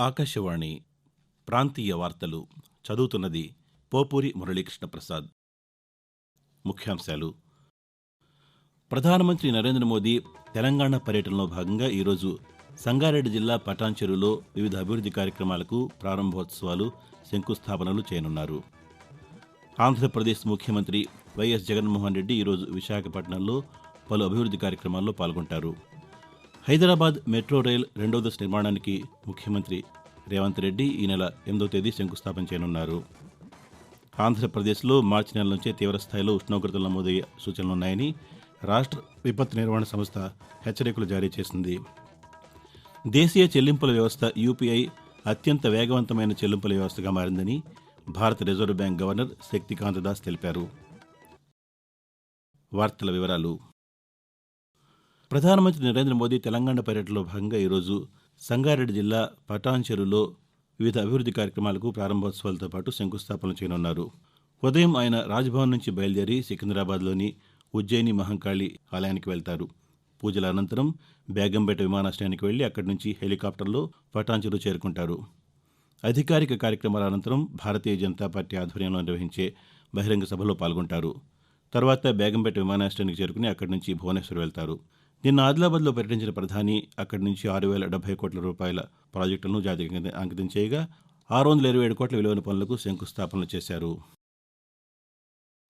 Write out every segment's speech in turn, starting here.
ఆకాశవాణి ప్రాంతీయ వార్తలు చదువుతున్నది పోపూరి మురళీకృష్ణ ప్రసాద్. ముఖ్యాంశాలు. ప్రధానమంత్రి నరేంద్ర మోదీ తెలంగాణ పర్యటనలో భాగంగా ఈరోజు సంగారెడ్డి జిల్లా పటాన్చెరులో వివిధ అభివృద్ది కార్యక్రమాలకు ప్రారంభోత్సవాలు శంకుస్థాపనలు చేయనున్నారు. ఆంధ్రప్రదేశ్ ముఖ్యమంత్రి వైఎస్ జగన్మోహన్ రెడ్డి ఈరోజు విశాఖపట్నంలో పలు అభివృద్ది కార్యక్రమాల్లో పాల్గొంటారు. హైదరాబాద్ మెట్రో రైల్ రెండో దశ నిర్మాణానికి ముఖ్యమంత్రి రేవంత్ రెడ్డి ఈ నెల ఎనిమిదో తేదీ శంకుస్థాపన చేయనున్నారు. ఆంధ్రప్రదేశ్లో మార్చి నెల నుంచే తీవ్రస్థాయిలో ఉష్ణోగ్రతలు నమోదయ్యే సూచనలున్నాయని రాష్ట్ర విపత్తు నిర్వహణ సంస్థ హెచ్చరికలు జారీ చేసింది. దేశీయ చెల్లింపుల వ్యవస్థ యూపీఐ అత్యంత వేగవంతమైన చెల్లింపుల వ్యవస్థగా మారిందని భారత reserve bank governor Shaktikanta Das తెలిపారు. వార్తల వివరాలు. ప్రధానమంత్రి నరేంద్ర మోదీ తెలంగాణ పర్యటనలో భాగంగా ఈరోజు సంగారెడ్డి జిల్లా పటాన్చెరులో వివిధ అభివృద్ధి కార్యక్రమాలకు ప్రారంభోత్సవాలతో పాటు శంకుస్థాపన చేయనున్నారు. ఉదయం ఆయన రాజ్భవన్ నుంచి బయలుదేరి సికింద్రాబాద్లోని ఉజ్జయిని మహంకాళి ఆలయానికి వెళ్తారు. పూజల అనంతరం బేగంపేట విమానాశ్రయానికి వెళ్ళి అక్కడి నుంచి హెలికాప్టర్లో పటాన్చెరు చేరుకుంటారు. అధికారిక కార్యక్రమాల అనంతరం భారతీయ జనతా పార్టీ ఆధ్వర్యంలో నిర్వహించే బహిరంగ సభలో పాల్గొంటారు. తర్వాత బేగంపేట విమానాశ్రయానికి చేరుకుని అక్కడి నుంచి భువనేశ్వర్ వెళ్తారు. నిన్న ఆదిలాబాద్లో పర్యటించిన ప్రధాని అక్కడి నుంచి ఆరు వేల డెబ్బై కోట్ల రూపాయల ప్రాజెక్టులను జాతికి అంకితం చేయగా ఆరు వందల ఇరవై ఏడు కోట్ల విలువైన పనులకు శంకుస్థాపనలు చేశారు.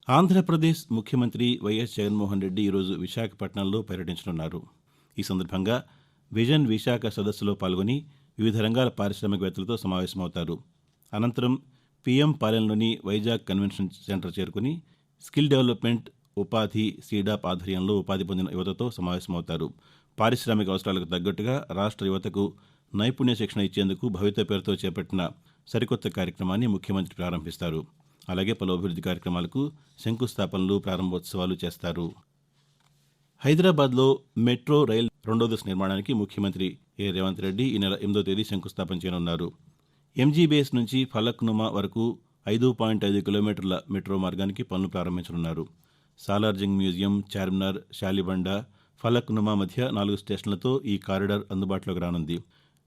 ఆంధ్రప్రదేశ్ ముఖ్యమంత్రి వైఎస్ జగన్మోహన్ రెడ్డి ఈరోజు విశాఖపట్నంలో పర్యటించనున్నారు. ఈ సందర్భంగా విజన్ విశాఖ సదస్సులో పాల్గొని వివిధ రంగాల పారిశ్రామికవేత్తలతో సమావేశమవుతారు. అనంతరం పీఎం పాలెంలోని వైజాగ్ కన్వెన్షన్ సెంటర్ చేరుకుని స్కిల్ డెవలప్మెంట్ ఉపాధి సీడాప్ ఆధ్వర్యంలో ఉపాధి పొందిన యువతతో సమావేశమవుతారు. పారిశ్రామిక అవసరాలకు తగ్గట్టుగా రాష్ట్ర యువతకు నైపుణ్య శిక్షణ ఇచ్చేందుకు భవిత పేరుతో చేపట్టిన సరికొత్త కార్యక్రమాన్ని ముఖ్యమంత్రి ప్రారంభిస్తారు. అలాగే పలు అభివృద్ది కార్యక్రమాలకు శంకుస్థాపనలు ప్రారంభోత్సవాలు చేస్తారు. హైదరాబాద్లో మెట్రో రైల్ రెండో దశ నిర్మాణానికి ముఖ్యమంత్రి ఏ. రేవంత్ రెడ్డి ఈ నెల ఎనిమిదో తేదీ శంకుస్థాపన చేయనున్నారు. ఎంజీబీఎస్ నుంచి ఫలక్నుమా వరకు ఐదు పాయింట్ ఐదు కిలోమీటర్ల మెట్రో మార్గానికి పనులు ప్రారంభించనున్నారు. సాలార్జింగ్ మ్యూజియం చార్మినార్ శాలిబండ ఫలక్నుమా మధ్య నాలుగు స్టేషన్లతో ఈ కారిడార్ అందుబాటులోకి రానుంది.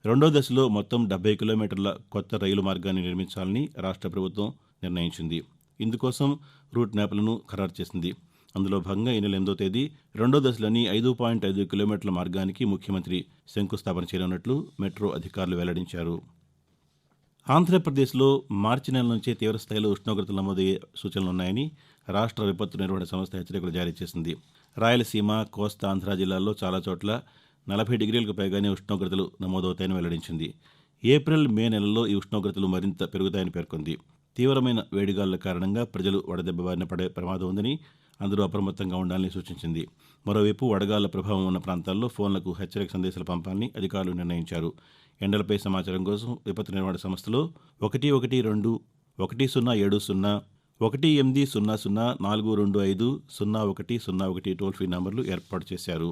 రెండో దశలో మొత్తం డెబ్బై కిలోమీటర్ల కొత్త రైలు మార్గాన్ని నిర్మించాలని రాష్ట్ర ప్రభుత్వం నిర్ణయించింది. ఇందుకోసం రూట్ మ్యాప్లను ఖరారు చేసింది. అందులో భాగంగా ఈ నెల ఎనిమిదో తేదీ రెండో దశలోని ఐదు పాయింట్ ఐదు కిలోమీటర్ల మార్గానికి ముఖ్యమంత్రి శంకుస్థాపన చేయనున్నట్లు మెట్రో అధికారులు వెల్లడించారు. ఆంధ్రప్రదేశ్లో మార్చి నెల నుంచే తీవ్రస్థాయిలో ఉష్ణోగ్రతలు నమోదయ్యే సూచనలున్నాయని రాష్ట్ర విపత్తు నిర్వహణ సంస్థ హెచ్చరికలు జారీ చేసింది. రాయలసీమ కోస్తా ఆంధ్ర జిల్లాల్లో చాలా చోట్ల నలభై డిగ్రీలకు పైగానే ఉష్ణోగ్రతలు నమోదవుతాయని వెల్లడించింది. ఏప్రిల్ మే నెలల్లో ఈ ఉష్ణోగ్రతలు మరింత పెరుగుతాయని పేర్కొంది. తీవ్రమైన వేడిగాలుల కారణంగా ప్రజలు వడదెబ్బ బారిన పడే ప్రమాదం ఉందని అందరూ అప్రమత్తంగా ఉండాలని సూచించింది. మరోవైపు వడగాళ్ళ ప్రభావం ఉన్న ప్రాంతాల్లో ఫోన్లకు హెచ్చరిక సందేశాలు పంపాలని అధికారులు నిర్ణయించారు. ఎండలపై సమాచారం కోసం విపత్తు నిర్వహణ సంస్థలో ఒకటి ఒకటి రెండు ఒకటి సున్నా ఏడు సున్నా ఒకటి ఎనిమిది సున్నా సున్నా నాలుగు రెండు ఐదు సున్నా ఒకటి సున్నా ఒకటి టోల్ ఫ్రీ నంబర్లు ఏర్పాటు చేశారు.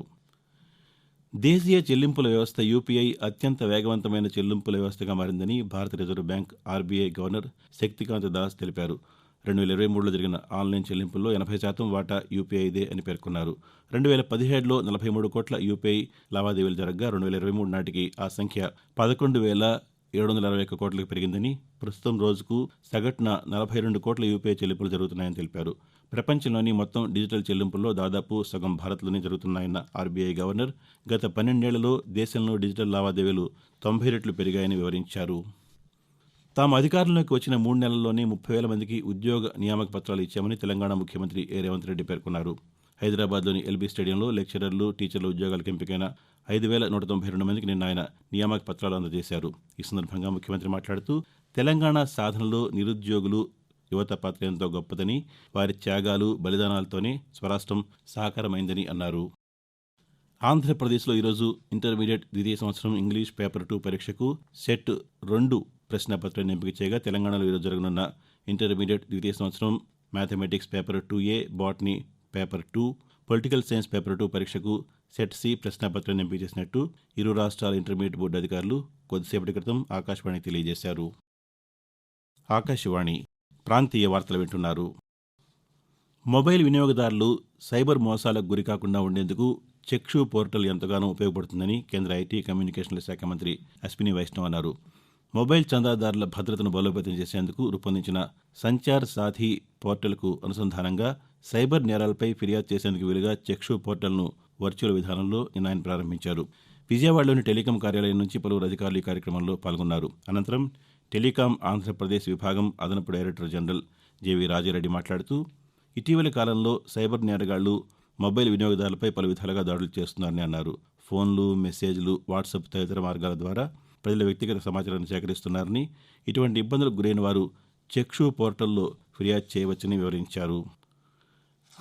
దేశీయ చెల్లింపుల వ్యవస్థ యూపీఐ అత్యంత వేగవంతమైన చెల్లింపుల వ్యవస్థగా మారిందని భారత reserve bank RBI governor Shaktikanta Das తెలిపారు. రెండు వేల ఇరవై మూడులో జరిగిన ఆన్లైన్ చెల్లింపుల్లో ఎనభై శాతం వాటా యూపీఐదే అని పేర్కొన్నారు. రెండు వేల పదిహేడులో నలభై మూడు కోట్ల యూపీఐ లావాదేవీలు జరగగా రెండు వేల ఇరవై మూడు నాటికి ఆ సంఖ్య పదకొండు వేల ఏడు వందల అరవై ఒక్క కోట్లకు పెరిగిందని ప్రస్తుతం రోజుకు సగటున నలభై రెండు కోట్ల యూపీఐ చెల్లింపులు జరుగుతున్నాయని తెలిపారు. ప్రపంచంలోని మొత్తం డిజిటల్ చెల్లింపుల్లో దాదాపు సగం భారత్లోనే జరుగుతున్నాయన్న ఆర్బీఐ గవర్నర్ గత పన్నెండేళ్ళలో దేశంలో డిజిటల్ లావాదేవీలు తొంభై రెట్లు పెరిగాయని వివరించారు. తాము అధికారంలోకి వచ్చిన మూడు నెలల్లోనే ముప్పై వేల మందికి ఉద్యోగ నియామక పత్రాలు ఇచ్చామని తెలంగాణ ముఖ్యమంత్రి ఏ రేవంత్ రెడ్డి పేర్కొన్నారు. హైదరాబాద్లోని ఎల్బీ స్టేడియంలో లెక్చరర్లు టీచర్ల ఉద్యోగాలకు ఎంపికైన ఐదు వేల నూట తొంభై రెండు మందికి నిన్న ఆయన నియామక పత్రాలు అందజేశారు. ఈ సందర్భంగా ముఖ్యమంత్రి మాట్లాడుతూ తెలంగాణ సాధనలో నిరుద్యోగులు యువత పాత్ర ఎంతో గొప్పదని వారి త్యాగాలు బలిదానాలతోనే స్వరాష్ట్రం సహకారమైందని అన్నారు. ఆంధ్రప్రదేశ్లో ఈరోజు ఇంటర్మీడియట్ ద్వితీయ సంవత్సరం ఇంగ్లీష్ పేపర్ టూ పరీక్షకు సెట్ రెండు ప్రశ్నపత్రాన్ని ఎంపిక చేయగా తెలంగాణలో ఈరోజు జరగనున్న ఇంటర్మీడియట్ ద్వితీయ సంవత్సరం mathematics paper two A botany paper two political science paper two పరీక్షకు సెట్ సి ప్రశ్నాపత్రాన్ని ఎంపిక చేసినట్టు ఇరు రాష్ట్రాల ఇంటర్మీడియట్ బోర్డు అధికారులు కొద్దిసేపటి క్రితం ఆకాశవాణికి తెలియజేశారు. ఆకాశవాణి ప్రాంతీయ వార్తలు వింటున్నారు. మొబైల్ వినియోగదారులు సైబర్ మోసాలకు గురికాకుండా ఉండేందుకు చెక్షు పోర్టల్ ఎంతగానో ఉపయోగపడుతుందని కేంద్ర ఐటీ కమ్యూనికేషన్ల శాఖ మంత్రి అశ్విని వైష్ణవ్ అన్నారు. మొబైల్ చందాదారుల భద్రతను బలోపేతం చేసేందుకు రూపొందించిన సంచార్ సాథి పోర్టల్కు అనుసంధానంగా సైబర్ నేరాలపై ఫిర్యాదు చేసేందుకు వీలుగా చెక్షు పోర్టల్ను వర్చువల్ విధానంలో నిన్న ఆయన ప్రారంభించారు. విజయవాడలోని టెలికాం కార్యాలయం నుంచి పలువురు అధికారులు ఈ కార్యక్రమంలో పాల్గొన్నారు. అనంతరం టెలికాం ఆంధ్రప్రదేశ్ విభాగం అదనపు డైరెక్టర్ జనరల్ జేవీ రాజారెడ్డి మాట్లాడుతూ ఇటీవలి కాలంలో సైబర్ నేరగాళ్ళు మొబైల్ వినియోగదారులపై పలు విధాలుగా దాడులు చేస్తున్నారని అన్నారు. ఫోన్లు మెసేజ్లు వాట్సాప్ తదితర మార్గాల ద్వారా ప్రజల వ్యక్తిగత సమాచారాన్ని సేకరిస్తున్నారని ఇటువంటి ఇబ్బందులకు గురైన వారు చెక్షు పోర్టల్లో ఫిర్యాదు చేయవచ్చని వివరించారు.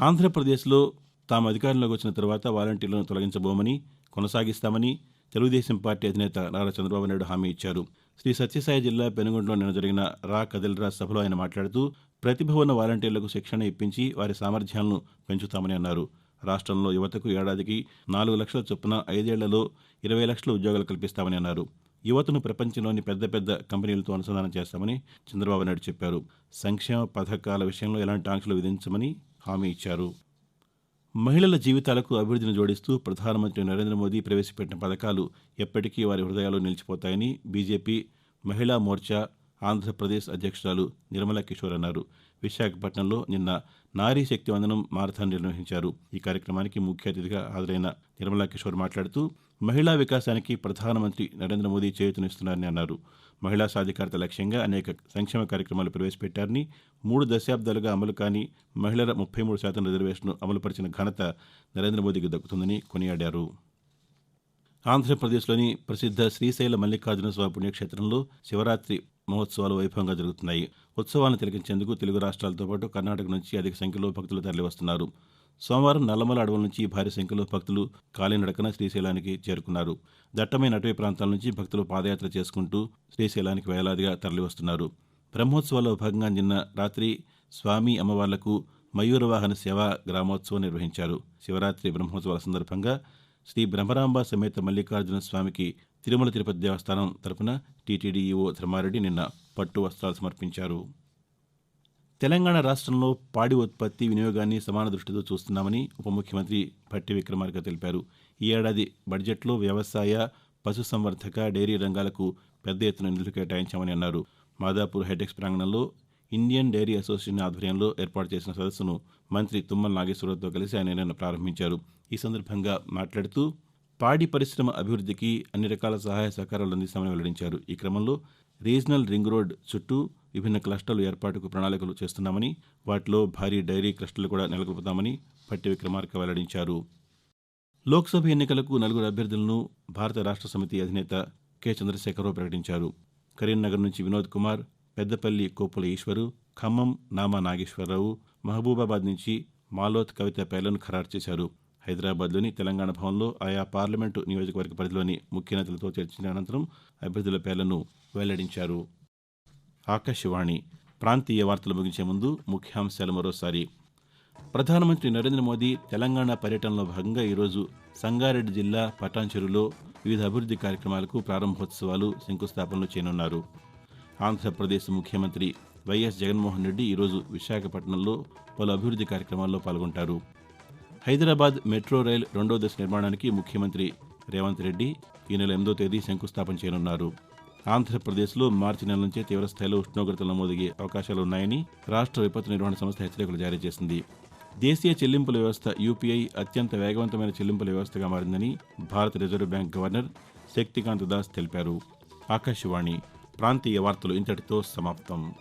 ఆంధ్రప్రదేశ్లో తాము అధికారంలోకి వచ్చిన తర్వాత వాలంటీర్లను తొలగించబోమని కొనసాగిస్తామని తెలుగుదేశం పార్టీ అధినేత నారా చంద్రబాబు నాయుడు హామీ ఇచ్చారు. శ్రీ సత్యసాయి జిల్లా పెనుగొండలో నిన్న జరిగిన రా కదిల్రా సభలో ఆయన మాట్లాడుతూ ప్రతిభ ఉన్న వాలంటీర్లకు శిక్షణ ఇప్పించి వారి సామర్థ్యాలను పెంచుతామని అన్నారు. రాష్ట్రంలో యువతకు ఏడాదికి నాలుగు లక్షల చొప్పున ఐదేళ్ళలో ఇరవై లక్షల ఉద్యోగాలు కల్పిస్తామని అన్నారు. యువతను ప్రపంచంలోని పెద్ద పెద్ద కంపెనీలతో అనుసంధానం చేస్తామని చంద్రబాబు నాయుడు చెప్పారు. సంక్షేమ పథకాల విషయంలో ఎలాంటి ఆంక్షలు విధించమని హామీ ఇచ్చారు. మహిళల జీవితాలకు అభివృద్ధిని జోడిస్తూ ప్రధానమంత్రి నరేంద్ర మోదీ ప్రవేశపెట్టిన పథకాలు ఎప్పటికీ వారి హృదయాల్లో నిలిచిపోతాయని బీజేపీ మహిళా మోర్చా ఆంధ్రప్రదేశ్ అధ్యక్షురాలు నిర్మలా కిషోర్ అన్నారు. విశాఖపట్నంలో నిన్న నారీ శక్తి వందనం మారథాన్ నిర్వహించారు. ఈ కార్యక్రమానికి ముఖ్య అతిథిగా హాజరైన నిర్మలా కిషోర్ మాట్లాడుతూ మహిళా వికాసానికి ప్రధానమంత్రి నరేంద్ర మోదీ చేయూతనిస్తున్నారని అన్నారు. మహిళా సాధికారత లక్ష్యంగా అనేక సంక్షేమ కార్యక్రమాలు ప్రవేశపెట్టారని మూడు దశాబ్దాలుగా అమలు కాని మహిళల ముప్పై మూడు శాతం రిజర్వేషన్ను అమలుపరిచిన ఘనత నరేంద్ర మోదీకి దక్కుతుందని కొనియాడారు. ఆంధ్రప్రదేశ్లోని ప్రసిద్ధ శ్రీశైల మల్లికార్జున స్వామి పుణ్యక్షేత్రంలో శివరాత్రి మహోత్సవాలు వైభవంగా జరుగుతున్నాయి. ఉత్సవాలను తిలకించేందుకు తెలుగు రాష్ట్రాలతో పాటు కర్ణాటక నుంచి అధిక సంఖ్యలో భక్తులు తరలివస్తున్నారు. సోమవారం నల్లమల అడవుల నుంచి భారీ సంఖ్యలో భక్తులు కాలినడకన శ్రీశైలానికి చేరుకున్నారు. దట్టమైన అటవీ ప్రాంతాల నుంచి భక్తులు పాదయాత్ర చేసుకుంటూ శ్రీశైలానికి వేలాదిగా తరలివస్తున్నారు. బ్రహ్మోత్సవాల్లో భాగంగా నిన్న రాత్రి స్వామి అమ్మవార్లకు మయూరవాహన సేవ గ్రామోత్సవం నిర్వహించారు. శివరాత్రి బ్రహ్మోత్సవాల సందర్భంగా శ్రీ బ్రహ్మరాంబ సమేత మల్లికార్జున స్వామికి తిరుమల తిరుపతి దేవస్థానం తరపున టీటీడీఈఓ ధర్మారెడ్డి నిన్న పట్టు వస్త్రాలు సమర్పించారు. తెలంగాణ రాష్ట్రంలో పాడి ఉత్పత్తి వినియోగాన్ని సమాన దృష్టితో చూస్తున్నామని ఉప ముఖ్యమంత్రి భట్టి విక్రమార్క తెలిపారు. ఈ ఏడాది బడ్జెట్లో వ్యవసాయ పశుసంవర్ధక డైరీ రంగాలకు పెద్ద ఎత్తున నిధులు కేటాయించామని అన్నారు. మాదాపూర్ హైటెక్స్ ప్రాంగణంలో ఇండియన్ డైరీ అసోసియేషన్ ఆధ్వర్యంలో ఏర్పాటు చేసిన సదస్సును మంత్రి తుమ్మల నాగేశ్వరరావుతో కలిసి ఆయన నిన్న ప్రారంభించారు. ఈ సందర్భంగా మాట్లాడుతూ పాడి పరిశ్రమ అభివృద్ధికి అన్ని రకాల సహాయ సహకారాలు అందిస్తామని వెల్లడించారు. ఈ క్రమంలో రీజనల్ రింగ్ రోడ్ చుట్టూ విభిన్న క్లస్టర్లు ఏర్పాటుకు ప్రణాళికలు చేస్తున్నామని వాటిలో భారీ డైరీ క్లస్టర్లు కూడా నెలకొల్పుతామని పట్టి విక్రమార్క వెల్లడించారు. లోక్సభ ఎన్నికలకు నలుగురు అభ్యర్థులను భారత రాష్ట్ర సమితి అధినేత కె. చంద్రశేఖరరావు ప్రకటించారు. కరీంనగర్ నుంచి వినోద్ కుమార్ పెద్దపల్లి కోపుల ఈశ్వరు ఖమ్మం నామా నాగేశ్వరరావు మహబూబాబాద్ నుంచి మాలోత్ కవిత పేర్లను ఖరారు చేశారు. హైదరాబాద్లోని తెలంగాణ భవన్లో ఆయా పార్లమెంటు నియోజకవర్గ పరిధిలోని ముఖ్య నేతలతో చర్చించిన అనంతరం అభ్యర్థుల పేర్లను వెల్లడించారు. ఆకాశవాణి ప్రాంతీయ వార్తలు ముగించే ముందు ముఖ్యాంశాలు మరోసారి. ప్రధానమంత్రి నరేంద్ర మోదీ తెలంగాణ పర్యటనలో భాగంగా ఈరోజు సంగారెడ్డి జిల్లా పటాన్చెరులో వివిధ అభివృద్ది కార్యక్రమాలకు ప్రారంభోత్సవాలు శంకుస్థాపనలు చేయనున్నారు. ఆంధ్రప్రదేశ్ ముఖ్యమంత్రి వైఎస్ జగన్మోహన్ రెడ్డి ఈరోజు విశాఖపట్నంలో పలు అభివృద్ది కార్యక్రమాల్లో పాల్గొంటారు. హైదరాబాద్ మెట్రో రైల్ రెండో దశ నిర్మాణానికి ముఖ్యమంత్రి రేవంత్ రెడ్డి ఈ నెల ఎనిమిదో తేదీ శంకుస్థాపన చేయనున్నారు. ఆంధ్రప్రదేశ్లో మార్చి నెల నుంచే తీవ్రస్థాయిలో ఉష్ణోగ్రతలు నమోదయ్యే అవకాశాలు ఉన్నాయని రాష్ట్ర విపత్తు నిర్వహణ సంస్థ హెచ్చరికలు జారీ చేసింది. దేశీయ చెల్లింపుల వ్యవస్థ యూపీఐ అత్యంత వేగవంతమైన చెల్లింపుల వ్యవస్థగా మారిందని భారత reserve bank governor Shaktikanta Das తెలిపారు. ఆకాశవాణి ప్రాంతీయ వార్తలు ఇంతటితో సమాప్తం.